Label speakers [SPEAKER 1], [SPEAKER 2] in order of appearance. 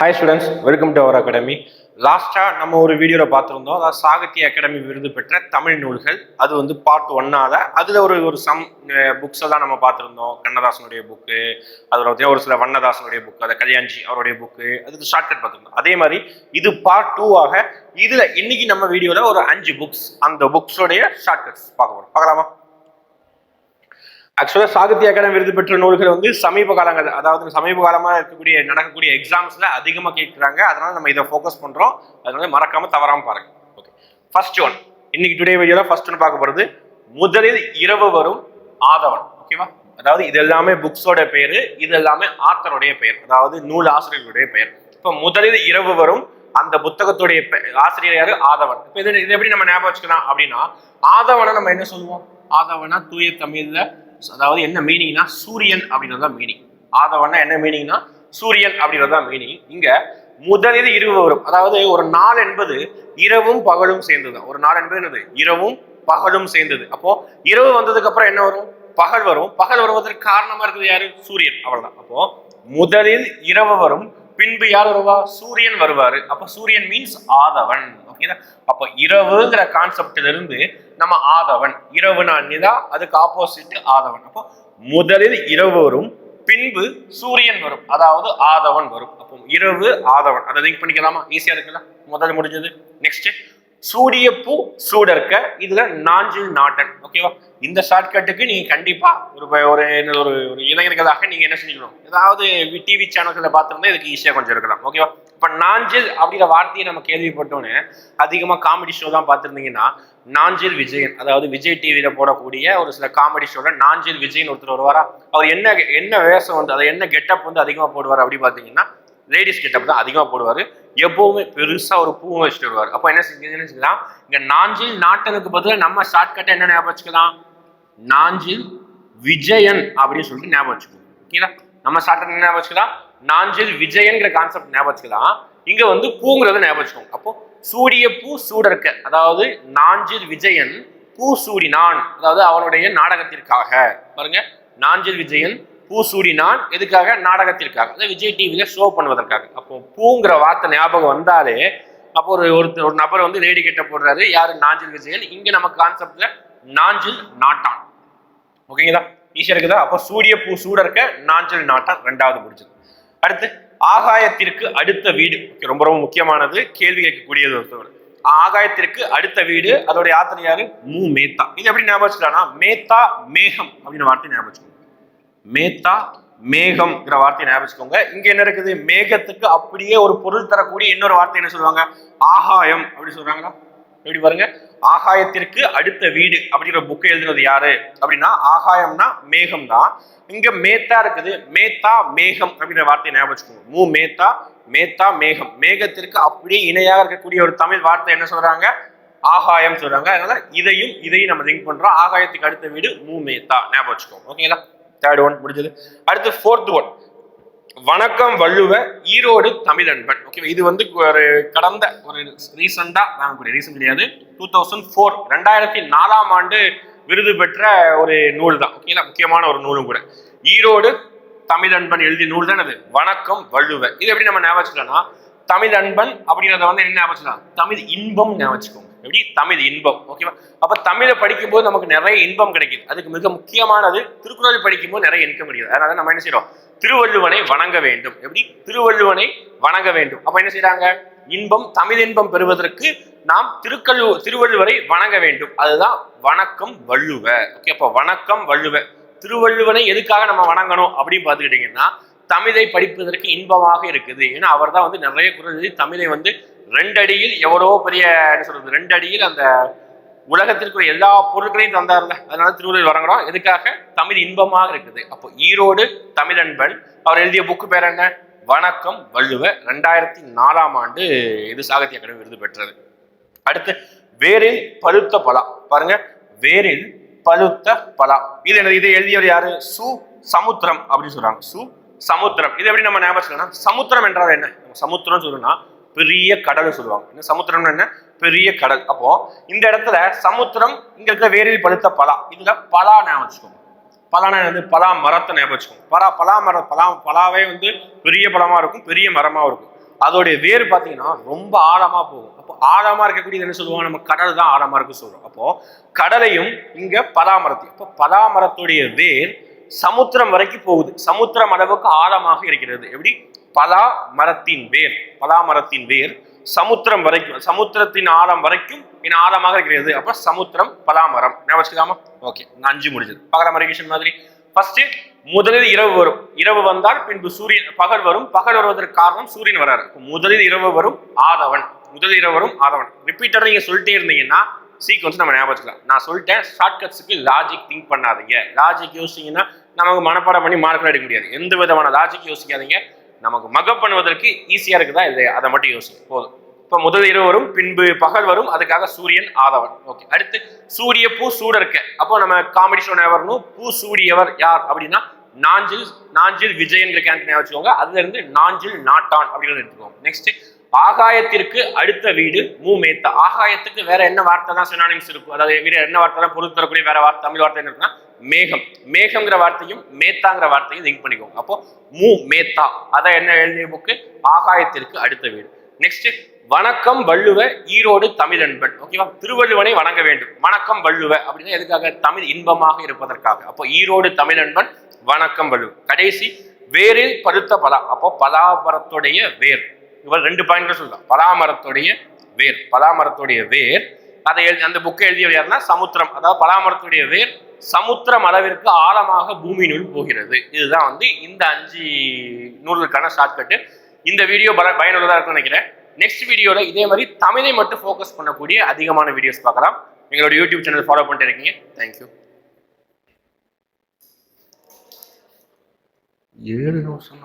[SPEAKER 1] Hi students welcome to our academy லாஸ்ட்டாக நம்ம ஒரு வீடியோவில் பார்த்துருந்தோம். அதாவது சாகித்ய அகாடமி விருது பெற்ற தமிழ் நூல்கள். அது வந்து பார்ட் ஒன்னாக அதில் ஒரு ஒரு சம் புக்ஸை தான் நம்ம பார்த்துருந்தோம். கண்ணதாசனுடைய புக்கு அதில் பார்த்தீங்கன்னா ஒரு சில வண்ணதாசனுடைய புக்கு அதை கல்யாண்ஜி அவருடைய புக்கு அதுக்கு ஷார்ட்கட் பார்த்துருந்தோம். அதே மாதிரி இது பார்ட் டூவாக இதில் இன்னைக்கு நம்ம வீடியோவில் ஒரு அஞ்சு புக்ஸ் அந்த புக்ஸோடைய ஷார்ட்கட்ஸ் பார்க்க போகிறோம் பார்க்கலாமா? ஆக்சுவலாக சாகித்ய அகாடமி விருது பெற்ற நூல்கள் வந்து சமீப காலங்கள் அதாவது சமீப காலமாக இருக்கக்கூடிய நடக்கக்கூடிய எக்ஸாம்ஸ்ல அதிகமாக கேட்குறாங்க. அதனால நம்ம இதை ஃபோக்கஸ் பண்றோம். அதனால மறக்காம தவறாம பாருங்க. ஓகே ஃபர்ஸ்ட் ஒன் இன்னைக்கு டுடே வீடியோல ஃபர்ஸ்ட் ஒன் பார்க்க போறது முதலில் இரவு வரும் ஆதவன். ஓகேவா அதாவது இது எல்லாமே புக்ஸோட பெயர் இது எல்லாமே ஆத்தருடைய பெயர். அதாவது நூல் ஆசிரியர்களுடைய பெயர். இப்போ முதலில் இரவு வரும் அந்த புத்தகத்துடைய ஆசிரியர் யாரு? ஆதவன். இப்போ இது இது எப்படி நம்ம ஞாபகம் வச்சுக்கலாம் அப்படின்னா ஆதவனை நம்ம என்ன சொல்லுவோம்? ஆதவனா தூய தமிழ்ல அதாவது என்ன மீனிங்னா சூரியன் அப்படின்றது தான் மீனிங் ஆதவன்னா என்ன மீனிங்னா சூரியன் அப்படின்றது தான் மீனிங் இங்க முதலில் இரவு வரும். அதாவது ஒரு நாள் என்பது இரவும் பகலும் சேர்ந்தது. ஒரு நாள் என்பது என்னது? இரவும் பகலும் சேர்ந்தது. அப்போ இரவு வந்ததுக்கு அப்புறம் என்ன வரும்? பகல் வரும். பகல் வருவதற்கு காரணமா இருக்குது யாரு? சூரியன். அவ்வளவுதான். அப்போ முதலில் இரவு வரும். பின்பு யார் வருவா? சூரியன் வருவாரு. அப்ப சூரியன் மீன்ஸ் ஆதவன். ஓகேதா அப்போ இரவுங்கிற கான்செப்ட்ல இருந்து நம்ம ஆதவன். இரவுனா நிலா அதுக்கு ஆப்போசிட் ஆதவன். அப்போ முதலில் இரவு வரும் பின்பு சூரியன் வரும். அதாவது ஆதவன் வரும். அப்போ இரவு ஆதவன். அதை திங்க் பண்ணிக்கலாமா? ஈஸியா இருக்குல்ல? முதல்ல முடிஞ்சது. நெக்ஸ்ட் சூரிய பூ சூடர்க்க இதுல நாஞ்சில் நாட்டன் ஓகேவா இந்த ஷார்ட்கட்டுக்கு நீங்க கண்டிப்பா ஒரு ஒரு என்ன ஒரு ஒரு இளைஞர்களாக நீங்க என்ன செஞ்சுக்கணும்? ஏதாவது டிவி சேனல்களை பார்த்துருந்தா இதுக்கு ஈஸியா கொஞ்சம் இருக்கலாம் ஓகேவா இப்ப நாஞ்சில் அப்படிங்கிற வார்த்தையை நம்ம கேள்விப்பட்டோன்னே அதிகமா காமெடி ஷோ தான் பார்த்துருந்தீங்கன்னா நாஞ்சில் விஜயன் அதாவது விஜய் டிவியில போடக்கூடிய ஒரு சில காமெடி ஷோல நாஞ்சில் விஜயன் ஒருத்தர் வருவாரா? அவர் என்ன என்ன வேஷம் வந்து அதை என்ன கெட்டப் வந்து அதிகமா போடுவார் அப்படி பார்த்தீங்கன்னா லேடிஸ் கெட்டப் தான் அதிகமா போடுவாரு. எப்பவுமே பெருசா ஒரு பூ வச்சுட்டு வருவார். அப்போ என்ன செஞ்சீங்கன்னு என்ன இங்க நாஞ்சில் நாட்டனுக்கு பதிலாக நம்ம ஷார்ட்கட்டை என்ன ஞாபகம் வச்சுக்கலாம்? நாஞ்சில் விஜயன் அப்படின்னு சொல்லிட்டு ஞாபகம் வச்சுக்கணும் ஓகேங்களா நம்ம ஷார்ட்கட் என்ன ஞாபகம் வச்சுக்கலாம்? நாஞ்சில் விஜயன்கிற கான்செப்ட் ஞாபகம் வச்சுக்கலாம். இங்க வந்து பூங்கிறத ஞாபகம் வச்சுக்கோங்க. அப்போ சூரிய பூ சூடர்க்க அதாவது நாஞ்சில் விஜயன் பூ சூடினான். அதாவது அவனுடைய நாடகத்திற்காக. பாருங்க. நாஞ்சில் விஜயன் பூசூடினான் எதுக்காக? நாடகத்திற்காக. அதாவது விஜய் டிவியில் ஷோ பண்ணுவதற்காக. அப்போ பூங்கிற வார்த்தை ஞாபகம் வந்தாலே அப்போ ஒரு ஒருத்தர் ஒரு நபர் வந்து ரேடி கெட்ட போடுறாரு யாரு? நாஞ்சில் விஜயன். இங்க நம்ம கான்செப்ட்ல நாஞ்சில் நாட்டான். ஓகேங்களா ஈஸியா இருக்குதா? அப்போ சூரிய பூ சூடர்க்க நாஞ்சில் நாட்டான். ரெண்டாவது முடிச்சது அடுத்து ஆகாயத்திற்கு அடுத்த வீடு. ரொம்ப ரொம்ப முக்கியமானது. கேள்வி கேட்கக்கூடியது ஒருத்தவர் ஆகாயத்திற்கு அடுத்த வீடு அதோடைய ஆத்தனை யாரு? மு. மேத்தா. இது எப்படி ஞாபகம் வச்சுக்கலாம்னா மேத்தா மேகம் அப்படின்னு வார்த்தை ஞாபகம் மேத்தா மேகம்ங்கிற வார்த்தையை ஞாபகம் வச்சுக்கோங்க. இங்க என்ன இருக்குது? மேகத்துக்கு அப்படியே ஒரு பொருள் தரக்கூடிய இன்னொரு வார்த்தை என்ன சொல்லுவாங்க? ஆகாயம் அப்படி சொல்றாங்களா? எப்படி பாருங்க? ஆகாயத்திற்கு அடுத்த வீடு அப்படிங்கிற புக்கை எழுதுனது யாரு? அப்படின்னா ஆகாயம்னா மேகம் தான். இங்க மேத்தா இருக்குது. மேத்தா மேகம் அப்படிங்கிற வார்த்தையை ஞாபகம் வச்சுக்கோங்க. மூ மேத்தா மேத்தா மேகம். மேகத்திற்கு அப்படியே இணையாக இருக்கக்கூடிய ஒரு தமிழ் வார்த்தை என்ன சொல்றாங்க? ஆகாயம் சொல்றாங்க. அதனால இதையும் இதையும் நம்ம லிங்க் பண்றோம். ஆகாயத்துக்கு அடுத்த வீடு மூ மேத்தா. ஞாபகம் வச்சுக்கோங்க. ஓகேங்களா? தேர்ட் ஒன் முடிஞ்சது. அடுத்து ஃபோர்த் ஒன் வணக்கம் வள்ளுவ ஈரோடு தமிழ் அன்பன் ஓகே இது வந்து ஒரு கடந்த ஒரு ரீசெண்டா வாங்கக்கூடிய ரீசன் கிடையாது டூ தௌசண்ட் ஃபோர் ரெண்டாயிரத்தி நாலாம் ஆண்டு விருது பெற்ற ஒரு நூல் தான். ஓகேங்களா முக்கியமான ஒரு நூலும் கூட. ஈரோடு தமிழன்பன் எழுதிய நூல் தான் அது. வணக்கம் வள்ளுவ. இது எப்படி நம்ம ஞாபகம் தமிழ் அன்பன் அப்படிங்கிறத வந்து என்ன ஞாபகம் தமிழ் இன்பம் ஞாபகம் வச்சுக்கோங்க. எப்படி? தமிழ் இன்பம். ஓகேவா அப்ப தமிழை படிக்கும்போது நமக்கு நிறைய இன்பம் கிடைக்குது. அதுக்கு மிக முக்கியமானது திருக்குறள் படிக்கும்போது நிறைய இன்கம் கிடைக்குது. அதனால நம்ம என்ன செய்யறோம் திருவள்ளுவனை வணங்க வேண்டும். எப்படி? திருவள்ளுவனை வணங்க வேண்டும். அப்ப என்ன செய்யறாங்க இன்பம் தமிழ் இன்பம் பெறுவதற்கு நாம் திருக்கல்லு திருவள்ளுவரை வணங்க வேண்டும். அதுதான் வணக்கம் வள்ளுவ. ஓகே அப்ப வணக்கம் வள்ளுவ. திருவள்ளுவனை எதுக்காக நம்ம வணங்கணும் அப்படின்னு பார்த்துக்கிட்டீங்கன்னா தமிழை படிப்பதற்கு இன்பமாக இருக்குது. ஏன்னா அவர் தான் வந்து நிறைய குரல் எழுதி தமிழை வந்து ரெண்டடியில் எவ்வளவோ பெரிய என்ன சொல்றது ரெண்டடியில் அந்த உலகத்திற்கு எல்லா பொருட்களையும் தந்தார்ல. அதனால திருவள்ளுவர் வரங்குறோம் எதுக்காக? தமிழ் இன்பமாக இருக்குது. அப்போ ஈரோடு தமிழன்பன் அவர் எழுதிய புக்கு பேர் என்ன? வணக்கம் வள்ளுவ ரெண்டாயிரத்தி நாலாம் ஆண்டு இது சாகித்ய அகாடமி விருது பெற்றது. அடுத்து வேரில் பழுத்த பலா. பாருங்க வேரில் பழுத்த பலா. இது என்ன இதை எழுதியவர் யாரு? சு. சமுத்திரம் அப்படின்னு சொல்றாங்க. சு. சமுத்திரம். இது எப்படி நம்ம ஞாபகம் சமுத்திரம் என்றால் என்ன? நம்ம சமுத்திரம் சொல்லணும்னா பெரிய கடல் சொல்லுவாங்க. என்ன சமுத்திரம்னு என்ன? பெரிய கடல். அப்போ இந்த இடத்துல சமுத்திரம் இங்க இருக்க வேரில் பழுத்த பலா. இதுல பலா ஞாபகம் வச்சுக்கோங்க. பலானா வந்து பலா மரத்தை ஞாபகம் வச்சுக்கோங்க. பலா பலா மரம் பலா பலாவே வந்து பெரிய பழமா இருக்கும் பெரிய மரமா இருக்கும். அதோடைய வேர் பார்த்தீங்கன்னா ரொம்ப ஆழமா போகும். அப்போ ஆழமா இருக்கக்கூடியது என்ன சொல்லுவாங்க? நம்ம கடல் தான் ஆழமா இருக்கு சொல்றோம். அப்போ கடலையும் இங்க பலாமரத்தையும் அப்போ பலாமரத்துடைய வேர் சமுத்திரம் வரைக்கும் போகுது. சமுத்திரம் அளவுக்கு ஆழமாக இருக்கிறது. எப்படி? பலா மரத்தின் வேர். பலா மரத்தின் வேர் சமுத்திரம் வரைக்கும் சமுத்திரத்தின் ஆழம் வரைக்கும் இன்னும் ஆழமாக இருக்கிறது. அப்ப சமுத்திரம் பலாமரம் ஞாபகம் வச்சுக்கலாமா? ஓகே அஞ்சு முடிஞ்சது. பகல மரிகேஷன் மாதிரி. ஃபர்ஸ்ட் முதலில் இரவு வரும். இரவு வந்தால் பின்பு சூரியன் பகல் வரும். பகல் வருவதற்கு காரணம் சூரியன் வராரு. முதலில் இரவு வரும் ஆதவன். முதலில் இரவு வரும் ஆதவன். ரிப்பீட்டர் நீங்க சொல்லிட்டே இருந்தீங்கன்னா சீக்வன்ஸ் நம்ம ஞாபகம் வச்சுக்கலாம் நான் சொல்லிட்டேன் ஷார்ட்கட்ஸுக்கு லாஜிக் திங்க் பண்ணாதீங்க. லாஜிக் யோசிச்சிங்கன்னா நமக்கு மனப்பாடம் பண்ணி மார்க் எடுக்க முடியாது. எந்த விதமான லாஜிக் யோசிக்காதீங்க. நமக்கு மகப் பண்ணுவதற்கு ஈஸியாக இருக்குதா இது அதை மட்டும் யோசிங்க. போதும். இப்போ முதல் இரவு வரும் பின்பு பகல் வரும் அதுக்காக சூரியன் ஆதவன். ஓகே அடுத்து சூரிய பூ சூடர்க்க. அப்போ நம்ம காமெடி ஷோ வரணும். பூ சூடியவர் யார் அப்படின்னா நாஞ்சில் நாஞ்சில் விஜயன்கிற கேரக்டர் வச்சுக்கோங்க. அதுல இருந்து நாஞ்சில் நாட்டான் அப்படின்னு எடுத்துக்கோங்க. நெக்ஸ்ட் ஆகாயத்திற்கு அடுத்த வீடு மூமேத்தா. ஆகாயத்துக்கு வேற என்ன வார்த்தை தான் சினானிம்ஸ் இருக்கும்? அதாவது வேற என்ன வார்த்தை தான் பொருள் தரக்கூடிய வேற வார்த்தை தமிழ் வார்த்தை என்ன இருக்குன்னா மேகம். மேகம்ங்கிற வார்த்தையும் மேத்தாங்கிற வார்த்தையும் லிங்க் பண்ணிக்கோங்க. அப்போ மூ மேத்தா. அதான் என்ன எழுதிய புக்கு ஆகாயத்திற்கு அடுத்த வீடு. நெக்ஸ்ட் வணக்கம் வள்ளுவ ஈரோடு தமிழன்பன். ஓகேவா திருவள்ளுவனை வணங்க வேண்டும். வணக்கம் வள்ளுவ அப்படின்னா எதுக்காக? தமிழ் இன்பமாக இருப்பதற்காக. அப்போ ஈரோடு தமிழன்பன் வணக்கம் வள்ளுவ. கடைசி வேரில் பருத்த பலா. அப்போ பலாபரத்துடைய வேர். இவர் ரெண்டு பாயிண்ட்ல சொல்லலாம் பலாமரத்துடைய வேர். பலாமரத்துடைய வேர். அதை எழுதி அந்த புக்கை எழுதியவர் யாருன்னா சமுத்திரம். அதாவது பலாமரத்துடைய வேர் சமுத்திரம் அளவிற்கு ஆழமாக பூமியினுள் போகிறது. இதுதான் வந்து இந்த அஞ்சு நூல்களுக்கான ஷார்ட்கட்டு இந்த வீடியோ பல பயனுள்ளதாக இருக்கும்னு நினைக்கிறேன். நெக்ஸ்ட் வீடியோல இதே மாதிரி தமிழை மட்டும் ஃபோக்கஸ் பண்ணக்கூடிய அதிகமான வீடியோஸ் பார்க்கலாம். எங்களோட யூடியூப் சேனல் ஃபாலோ பண்ணிட்டு இருக்கீங்க. தேங்க்யூ ஏழு நிமிஷம்